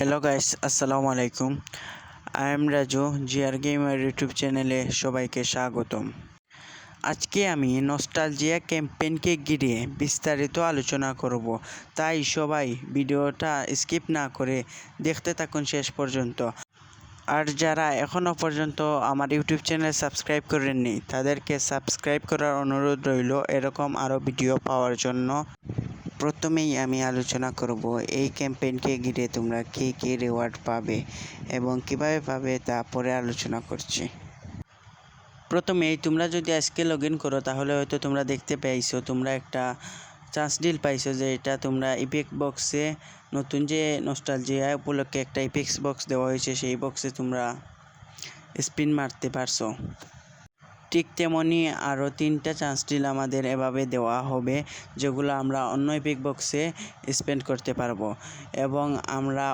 Hello guys আসসালামু আলাইকুম I am Raju GR gamer YouTube চ্যানেলে সবাইকে স্বাগতম। আজকে আমি নস্টালজিয়া ক্যাম্পেইনকে ঘিরে বিস্তারিত আলোচনা করব। তাই সবাই ভিডিওটা স্কিপ না করে দেখতে থাকুন শেষ পর্যন্ত। আর যারা এখনও পর্যন্ত আমার ইউটিউব চ্যানেল সাবস্ক্রাইব করেননি, তাদেরকে সাবস্ক্রাইব করার অনুরোধ রইল এরকম আরও ভিডিও পাওয়ার জন্য। প্রথমেই আমি আলোচনা করব এই ক্যাম্পেইনকে ঘিরে তোমরা কী কী রিওয়ার্ড পাবে এবং কীভাবে পাবে তা পরে আলোচনা করছি। প্রথমেই তোমরা যদি আজকে লগ ইন করো, তাহলে হয়তো তোমরা দেখতে পাইছো, তোমরা একটা চান্স ডিল পাইছো যে এটা তোমরা ইপেক্স বক্সে নতুন যে নস্টালজিয়া উপলক্ষে একটা ইপেক্স বক্স দেওয়া হয়েছে, সেই বক্সে তোমরা স্পিন মারতে পারছ। ঠিক তেমনই আরও তিনটা চান্স ডিল আমাদের এভাবে দেওয়া হবে, যেগুলো আমরা অন্য এপিক বক্সে স্পেন্ড করতে পারব। এবং আমরা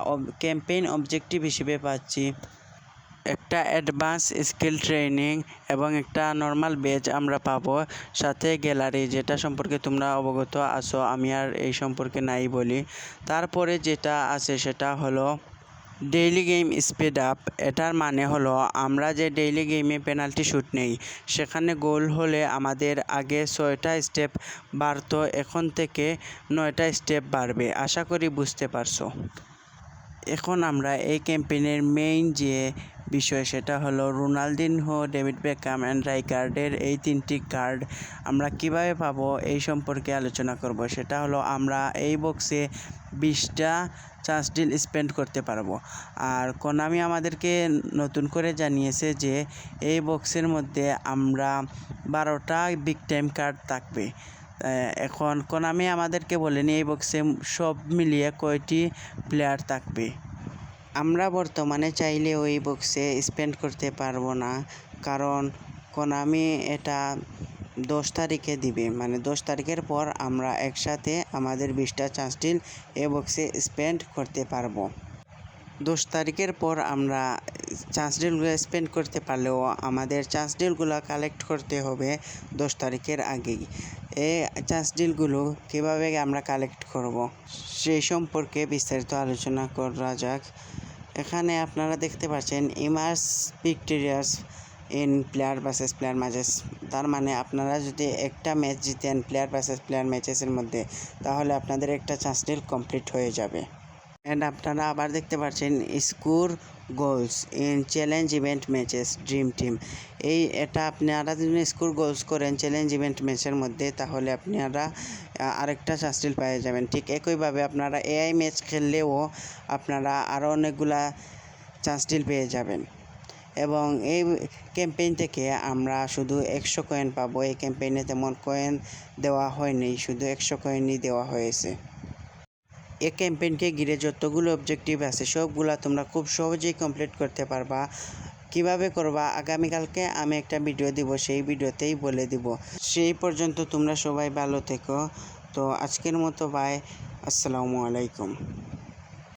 ক্যাম্পেইন অবজেক্টিভ হিসেবে পাচ্ছি একটা অ্যাডভান্স স্কিল ট্রেনিং এবং একটা নর্মাল বেজ আমরা পাবো। সাথে গ্যালারি যেটা সম্পর্কে তোমরা অবগত আছো, আমি আর এই সম্পর্কে নাই বলি। তারপরে যেটা আছে সেটা হলো ডেইলি গেম স্পিড আপ, এটার মানে হলো আমরা যে ডেইলি গেমে পেনাল্টি শ্যুট নেই, সেখানে গোল হলে আমাদের আগে ছয়টা স্টেপ বাড়তো, এখন থেকে নয়টা স্টেপ বাড়বে, আশা করি বুঝতে পারছ। এখন আমরা এই ক্যাম্পেইনের মেইন যে বিষয় সেটা হলো রোনালদিনহো, ডেভিড বেকাম অ্যান্ড রাইকার্ডের এই তিনটি কার্ড আমরা কীভাবে পাবো এই সম্পর্কে আলোচনা করব। সেটা হলো আমরা এই বক্সে বিশটা চান্স ডিল স্পেন্ড করতে পারব। আর কোনামি আমাদেরকে নতুন করে জানিয়েছে যে এই বক্সের মধ্যে আমরা বারোটা বিগ টাইম কার্ড থাকবে। এখন কোনামি আমাদেরকে বলেনি এই বক্সে সব মিলিয়ে কয়টি প্লেয়ার থাকবে। আমরা বর্তমানে চাইলে ওই বক্সে স্পেন্ড করতে পারব না। কারণ কোনামি এটা দশ তারিখে দিবে। মানে দশ তারিখের পর আমরা একসাথে আমাদের বিশটা চান্স ডিল এ বক্সে স্পেন্ড করতে পারব। দশ তারিখের পর আমরা চান্স ডিলগুলো স্পেন্ড করতে পারলেও আমাদের চান্স ডিলগুলো কালেক্ট করতে হবে দশ তারিখের আগেই। এই চান্স ডিলগুলো কীভাবে আমরা কালেক্ট করব? সেই সম্পর্কে বিস্তারিত আলোচনা করা যাক। এখানে আপনারা দেখতে পাচ্ছেন emerge victorious in player versus player matches. তার মানে আপনারা যদি একটা ম্যাচ জিতেন প্লেয়ার ভার্সেস প্লেয়ার ম্যাচেসের মধ্যে, তাহলে আপনাদের একটা চান্স ডিল কমপ্লিট হয়ে যাবে। অ্যান্ড আপনারা আবার দেখতে পাচ্ছেন score goals in challenge event matches dream team. এই এটা আপনারা যদি স্কোর গোলস করেন চ্যালেঞ্জ ইভেন্ট ম্যাচের মধ্যে, তাহলে আপনারা আরেকটা চান্সটিল পেয়ে যাবেন। ঠিক একইভাবে আপনারা এআই ম্যাচ খেললেও আপনারা আরও অনেকগুলা চান্সটিল পেয়ে যাবেন। এবং এই ক্যাম্পেইন থেকে আমরা শুধু একশো কয়েন পাবো। এই ক্যাম্পেইনে তেমন কয়েন দেওয়া হয়নি, শুধু একশো কয়েনই দেওয়া হয়েছে। এই ক্যাম্পেইনকে ঘিরে যতগুলো অবজেক্টিভ আছে, সবগুলা তোমরা খুব সহজেই কমপ্লিট করতে পারবা। কীভাবে করবা? আগামীকালকে আমি একটা ভিডিও দিব, সেই ভিডিওতেই বলে দিব। সেই পর্যন্ত তোমরা সবাই ভালো থেকো। তো আজকের মতো বাই আসসালামু আলাইকুম।